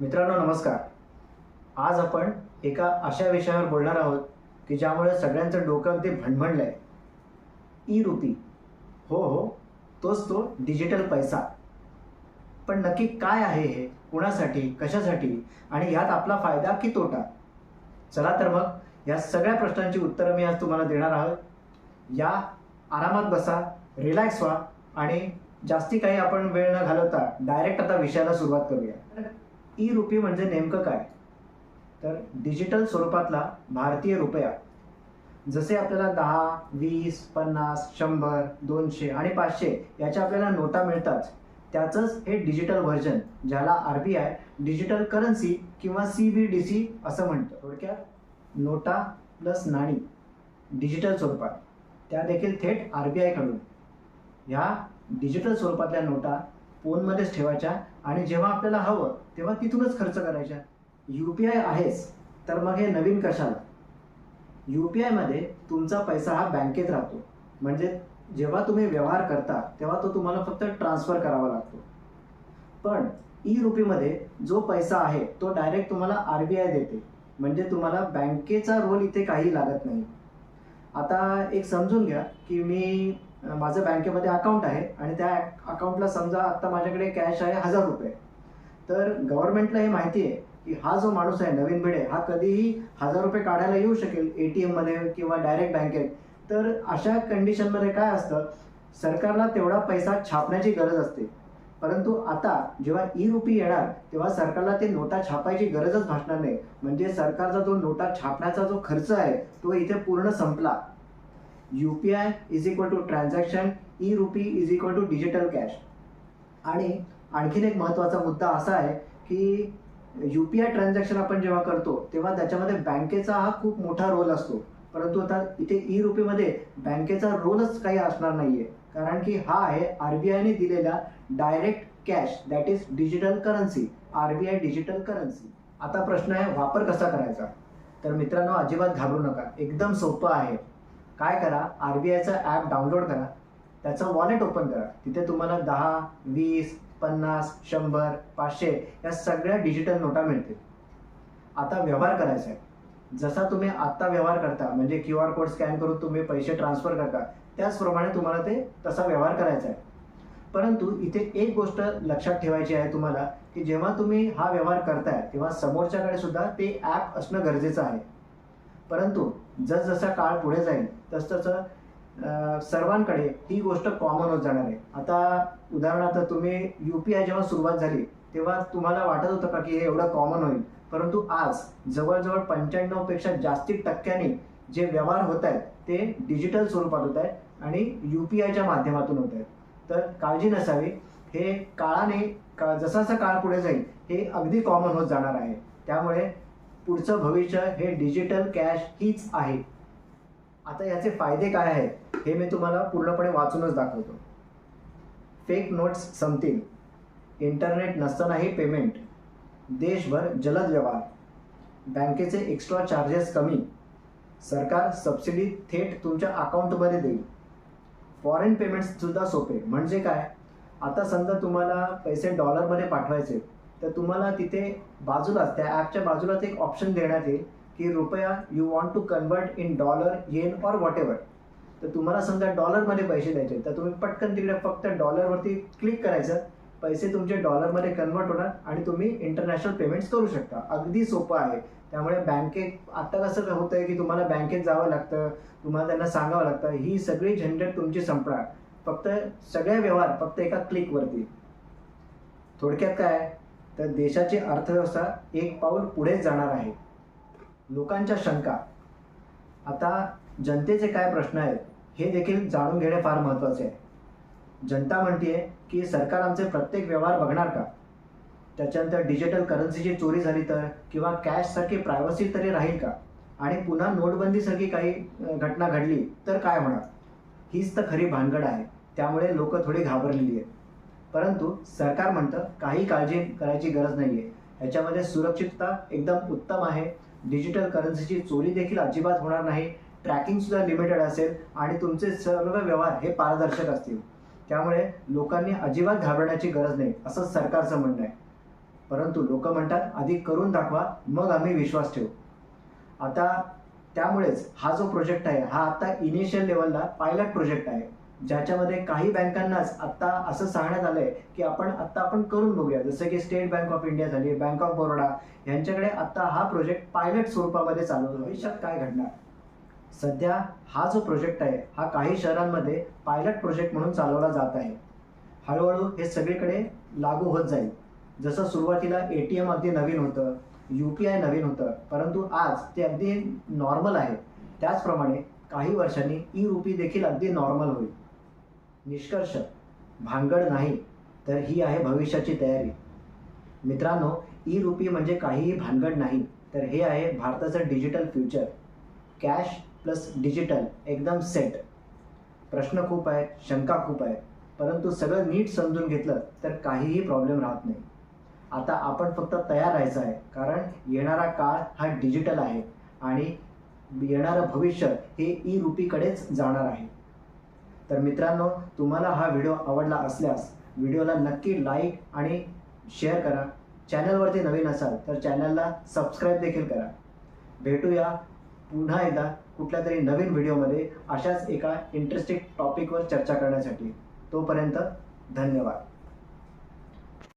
मित्रांनो नमस्कार. आज आपण एका अशा विषयावर बोलणार आहोत की ज्यामुळे सगळ्यांचं डोकं अगदी भणभणलं आहे ई रुपी हो हो तोच तो डिजिटल पैसा. पण नक्की काय आहे हे? कुणासाठी? कशासाठी? आणि यात आपला फायदा की तोटा? चला तर मग या सगळ्या प्रश्नांची उत्तरं मी आज तुम्हाला देणार आहोत. या आरामात बसा रिलॅक्स व्हा आणि जास्ती काही आपण वेळ न घालवता डायरेक्ट आता विषयाला सुरुवात करूया. ई रुपी म्हणजे नेमकं काय? तर डिजिटल स्वरूपातला भारतीय रुपया. जसे आपल्याला दहा वीस पन्नास शंभर दोनशे आणि पाचशे याच्या आपल्याला नोटा मिळतात त्याचंच हे डिजिटल व्हर्जन ज्याला R B I digital currency किंवा सी बी डी सी असं म्हणतं. थोडक्यात नोटा प्लस नाणी डिजिटल स्वरूपात. त्या देखील थेट आर बी आयकडून. ह्या डिजिटल स्वरूपातल्या नोटा फोनमध्येच ठेवायच्या आणि जेव्हा आपल्याला हवं तेव्हा तिथूनच खर्च करायच्या. यू पी आय आहेच तर मग हे नवीन कशाला? यू पी आयमध्ये तुमचा पैसा हा बँकेत राहतो. म्हणजे जेव्हा तुम्ही व्यवहार करता तेव्हा तो तुम्हाला फक्त ट्रान्सफर करावा लागतो. पण ई रुपीमध्ये जो पैसा आहे तो डायरेक्ट तुम्हाला आर बी आय देते. म्हणजे तुम्हाला बँकेचा रोल इथे काही लागत नाही. आता एक समजून घ्या की मी माझं बँकेमध्ये अकाउंट आहे आणि त्या अकाउंटला समजा आता माझ्याकडे कॅश आहे हजार रुपये. तर गव्हर्नमेंटला हे माहिती आहे की हा जो माणूस आहे नवीन भिडे हा कधीही हजार रुपये काढायला येऊ शकेल ए टी एममध्ये किंवा डायरेक्ट बँकेत तर अशा कंडिशनमध्ये काय असतं? सरकारला तेवढा पैसा छापण्याची गरज असते. परंतु आता जेव्हा ई रुपी येणार तेव्हा सरकारला ते नोटा छापायची गरजच भासणार नाही. म्हणजे सरकारचा जो नोटा छापण्याचा जो खर्च आहे तो इथे पूर्ण संपला. U P I is equal to transaction e rupee is equal to digital cash आणि आणखीन एक महत्त्वाचा मुद्दा असा आहे की यू पी आय ट्रान्झॅक्शन आपण जेव्हा करतो तेव्हा त्याच्यामध्ये बँकेचा हा खूप मोठा रोल असतो. परंतु आता इथे ई रुपीमध्ये बँकेचा रोलच काही असणार नाहीये. कारण की हा आहे आर बी आयने दिलेला direct cash that is digital currency R B I digital currency आता प्रश्न आहे वापर कसा करायचा? तर मित्रांनो अजिबात घाबरू नका. एकदम सोपं आहे. काय करा? आर बी आयचा ॲप डाउनलोड करा. त्याचं वॉलेट ओपन करा. तिथे तुम्हाला दहा वीस पन्नास शंभर पाचशे या सगळ्या डिजिटल नोटा मिळतील. आता व्यवहार करायचा आहे. जसा तुम्ही आत्ता व्यवहार करता म्हणजे क्यू आर कोड स्कॅन करून तुम्ही पैसे ट्रान्सफर करता त्याचप्रमाणे तुम्हाला ते तसा व्यवहार करायचा आहे. परंतु इथे एक गोष्ट लक्षात ठेवायची आहे तुम्हाला की जेव्हा तुम्ही हा व्यवहार करताय तेव्हा समोरच्याकडे सुद्धा ते ॲप असणं गरजेचं आहे. परंतु जसजसा काळ पुढे जाईल तसतसं सर्वांकडे ही गोष्ट कॉमन होत जाणार आहे. आता उदाहरणार्थ तुम्ही यू पी आय जेव्हा सुरुवात झाली तेव्हा तुम्हाला वाटत होतं का की हे एवढं कॉमन होईल? परंतु आज जवळजवळ पंच्याण्णवपेक्षा जास्ती टक्क्यांनी जे व्यवहार होत आहेत ते डिजिटल स्वरूपात होत आहेत आणि यू पी आयच्या माध्यमातून होत आहेत. तर काळजी नसावी. हे काळाने का जसा जसा काळ पुढे जाईल हे अगदी कॉमन होत जाणार आहे. त्यामुळे पुढचं भविष्य हे डिजिटल कॅश हीच आहे. आता याचे फायदे काय आहेत हे मी तुम्हाला पूर्णपणे वाचूनच दाखवतो. फेक नोट्स संपतील इंटरनेट नसतानाही पेमेंट देशभर जलद व्यवहार. बँकेचे एक्स्ट्रा चार्जेस कमी. सरकार सबसिडी थेट तुमच्या अकाउंटमध्ये देईल. फॉरेन पेमेंट्स सुद्धा सोपे. म्हणजे काय? आता समजा तुम्हाला पैसे डॉलरमध्ये पाठवायचे तर तुम्हाला तिथे बाजूलाच त्या ॲपच्या बाजूलाच एक ऑप्शन देण्यात येईल. की रुपया you want to convert in dollar yen or whatever तर तुम्हाला समजा डॉलरमध्ये पैसे द्यायचे तर तुम्ही पटकन तिकडे फक्त डॉलरवरती क्लिक करायचं. पैसे तुमचे डॉलरमध्ये कन्वर्ट होणार आणि तुम्ही इंटरनॅशनल पेमेंट्स करू शकता. अगदी सोपं आहे. त्यामुळे बँकेत आता कसं होतंय की तुम्हाला बँकेत जावं लागतं तुम्हाला त्यांना सांगावं लागतं ही सगळी झंझट तुमची संपणार. फक्त सगळे व्यवहार फक्त एका क्लिकवरती थोडक्यात काय तर देशाची अर्थव्यवस्था एक पाऊल पुढे जाणार आहे. लोकांच्या शंका. आता जनतेचे काय प्रश्न आहेत हे देखील जाणून घेणे फार महत्त्वाचे आहे. जनता म्हणते की सरकार आमचे प्रत्येक व्यवहार बघणार का? त्याच्यानंतर डिजिटल करन्सीची चोरी झाली तर किंवा कॅशसारखी प्रायव्हसी तरी राहील का? आणि पुन्हा नोटबंदीसारखी काही घटना घडली तर काय होणार? हीच तर खरी भानगड आहे. त्यामुळे लोक थोडी घाबरलेली आहेत. परंतु सरकार म्हणतं काही काळजी करायची गरज नाही आहे याच्यामध्ये सुरक्षितता एकदम उत्तम आहे. डिजिटल करन्सीची चोरी देखील अजिबात होणार नाही. ट्रॅकिंग सुद्धा लिमिटेड असेल आणि तुमचे सर्व व्यवहार हे पारदर्शक असतील. त्यामुळे लोकांनी अजिबात घाबरण्याची गरज नाही असं सरकारचं म्हणणं आहे. परंतु लोक म्हणतात आधी करून दाखवा मग आम्ही विश्वास ठेवू. आता त्यामुळेच हा जो प्रोजेक्ट आहे हा आता इनिशियल लेवलला पायलट प्रोजेक्ट आहे. ज्याच्यामध्ये काही बँकांनाच आता असं सांगण्यात आलंय की आपण आत्ता आपण करून बघूया. जसं की स्टेट बँक ऑफ इंडिया झाली बँक ऑफ बरोडा यांच्याकडे आत्ता हा प्रोजेक्ट पायलट स्वरूपामध्ये चालू भविष्यात काय घडणार? सध्या हा जो प्रोजेक्ट आहे हा काही शहरांमध्ये पायलट प्रोजेक्ट म्हणून चालवला जात आहे. हळूहळू हे सगळीकडे लागू होत जाईल. जसं सुरुवातीला ए टी एम अगदी नवीन होतं यू पी आय नवीन होतं परंतु आज ते अगदी नॉर्मल आहे. त्याचप्रमाणे काही वर्षांनी ई रुपी देखील अगदी नॉर्मल होईल. निष्कर्ष भानगड नाही तर ही आहे भविष्याची तयारी. मित्रांनो ई रुपी म्हणजे काहीही भानगड नाही तर हे आहे भारताचं digital future cash plus digital एकदम सेट प्रश्न खूप आहे शंका खूप आहे परंतु सगळं नीट समजून घेतलं तर काहीही प्रॉब्लेम राहत नाही. आता आपण फक्त तयार राहायचं आहे कारण येणारा काळ हा डिजिटल आहे आणि येणारं भविष्य हे ई रुपीकडेच जाणार आहे. तर मित्रांनो तुम्हाला हा व्हिडिओ आवडला असल्यास व्हिडिओला नक्की लाईक आणि शेअर करा. चॅनलवरती नवीन असाल तर चॅनलला सबस्क्राईब देखील करा. भेटूया पुन्हा एकदा कुठल्या तरी नवीन व्हिडिओमध्ये अशाच एका इंटरेस्टिंग टॉपिकवर चर्चा करण्यासाठी. तोपर्यंत धन्यवाद.